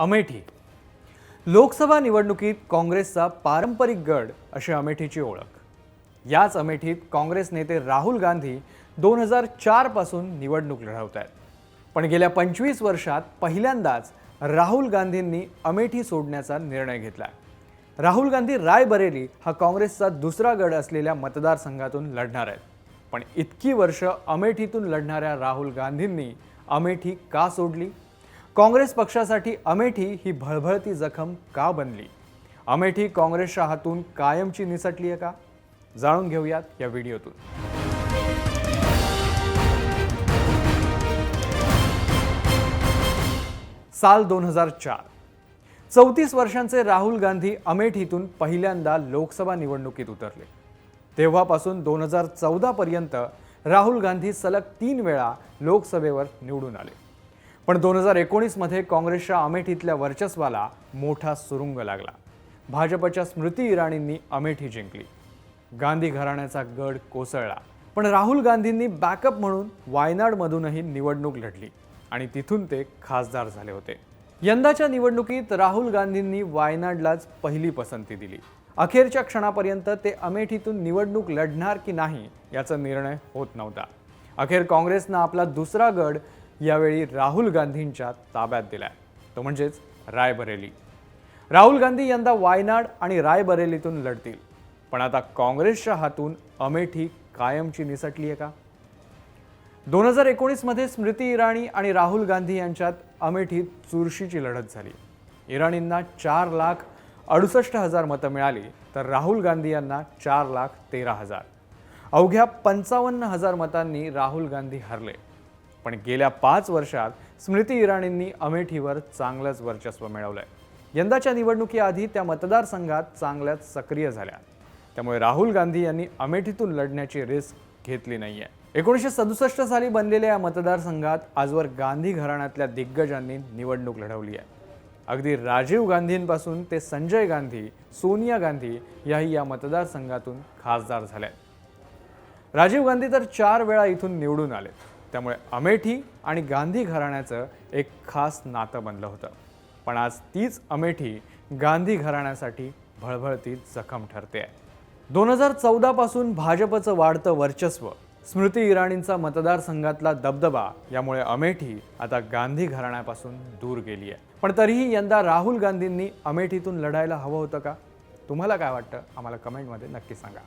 अमेठी. लोकसभा निवडणुकीत काँग्रेसचा पारंपरिक गड अशी अमेठीची ओळख. याच अमेठीत काँग्रेस नेते राहुल गांधी दोन हजार चारपासून निवडणूक लढवत आहेत पण गेल्या पंचवीस वर्षात पहिल्यांदाच राहुल गांधींनी अमेठी सोडण्याचा निर्णय घेतला राहुल गांधी रायबरेली हा काँग्रेसचा दुसरा गड असलेल्या मतदारसंघातून लढणार आहेत. पण इतकी वर्ष अमेठीतून लढणाऱ्या राहुल गांधींनी अमेठी का सोडली? काँग्रेस पक्षासाठी अमेठी ही भळभळती जखम का बनली? अमेठी काँग्रेसच्या हातून कायमची निसटली आहे का? जाणून घेऊयात या व्हिडिओतून. साल दोन हजार चार. चौतीस वर्षांचे राहुल गांधी अमेठीतून पहिल्यांदा लोकसभा निवडणुकीत उतरले. तेव्हापासून दोन हजार चौदापर्यंत राहुल गांधी सलग तीन वेळा लोकसभेवर निवडून आले. पण दोन हजार एकोणीसमध्ये काँग्रेसच्या अमेठीतल्या वर्चस्वाला मोठा सुरुंग लागला. भाजपच्या स्मृती इराणींनी अमेठी जिंकली. गांधी घराण्याचा गड कोसळला. पण राहुल गांधींनी बॅकअप म्हणून वायनाडमधूनही निवडणूक लढली आणि तिथून ते खासदार झाले होते. यंदाच्या निवडणुकीत राहुल गांधींनी वायनाडलाच पहिली पसंती दिली. अखेरच्या क्षणापर्यंत ते अमेठीतून निवडणूक लढणार की नाही याचा निर्णय होत नव्हता. अखेर काँग्रेसनं आपला दुसरा गड यावेळी राहुल गांधींच्या ताब्यात दिलाय. तो म्हणजेच रायबरेली. राहुल गांधी यंदा वायनाड आणि रायबरेलीतून लढतील. पण आता काँग्रेसच्या हातून अमेठी कायमची निसटली आहे का? दोन हजार एकोणीसमध्ये स्मृती इराणी आणि राहुल गांधी यांच्यात अमेठीत चुरशीची लढत झाली. इराणींना चार लाख अडुसष्ट हजार मतं मिळाली तर राहुल गांधी यांना चार लाख तेरा हजार. अवघ्या पंचावन्न हजार मतांनी राहुल गांधी हरले. पण गेल्या पाच वर्षात स्मृती इराणींनी अमेठीवर चांगलंच वर्चस्व मिळवलंय. यंदाच्या निवडणुकीआधी त्या मतदारसंघात चांगल्याच सक्रिय झाल्या. त्यामुळे राहुल गांधी यांनी अमेठीतून लढण्याची रिस्क घेतली नाहीये. एकोणीसशे सदुसष्ट साली बनलेल्या या मतदारसंघात आजवर गांधी घराण्यातल्या दिग्गजांनी निवडणूक लढवली आहे. अगदी राजीव गांधींपासून ते संजय गांधी सोनिया गांधी याही या मतदारसंघातून खासदार झाल्या राजीव गांधी तर चार वेळा इथून निवडून आले त्यामुळे अमेठी आणि गांधी घराण्याचं एक खास नातं बनलं होतं. पण आज तीच अमेठी गांधी घराण्यासाठी भळभळतीत जखम ठरते आहे दोन हजार चौदापासून भाजपचं वाढतं वर्चस्व स्मृती इराणींचा मतदारसंघातला दबदबा यामुळे अमेठी आता गांधी घराण्यापासून दूर गेली आहे पण तरीही यंदा राहुल गांधींनी अमेठीतून लढायला हवं होतं का? तुम्हाला काय वाटतं? आम्हाला कमेंटमध्ये नक्की सांगा.